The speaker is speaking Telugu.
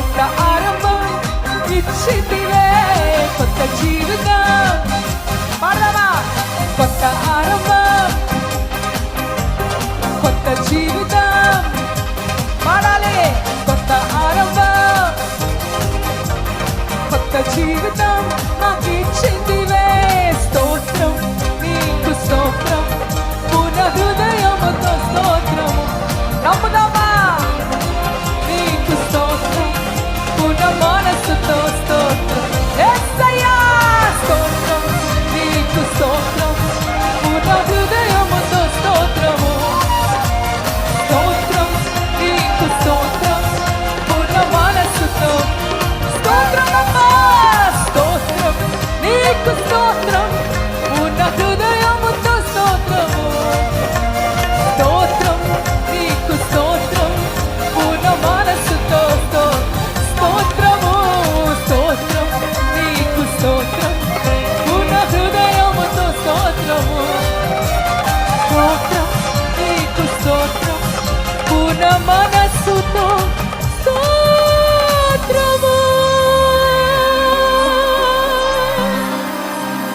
కొత్త ఆరంభం ఇచ్చితివే కొత్త జీవితం. పాడదామా? కొత్త ఆరంభం కొత్త జీవితం. పడాలి. కొత్త ఆరంభం కొత్త జీవితం. నాకు ఇచ్చింది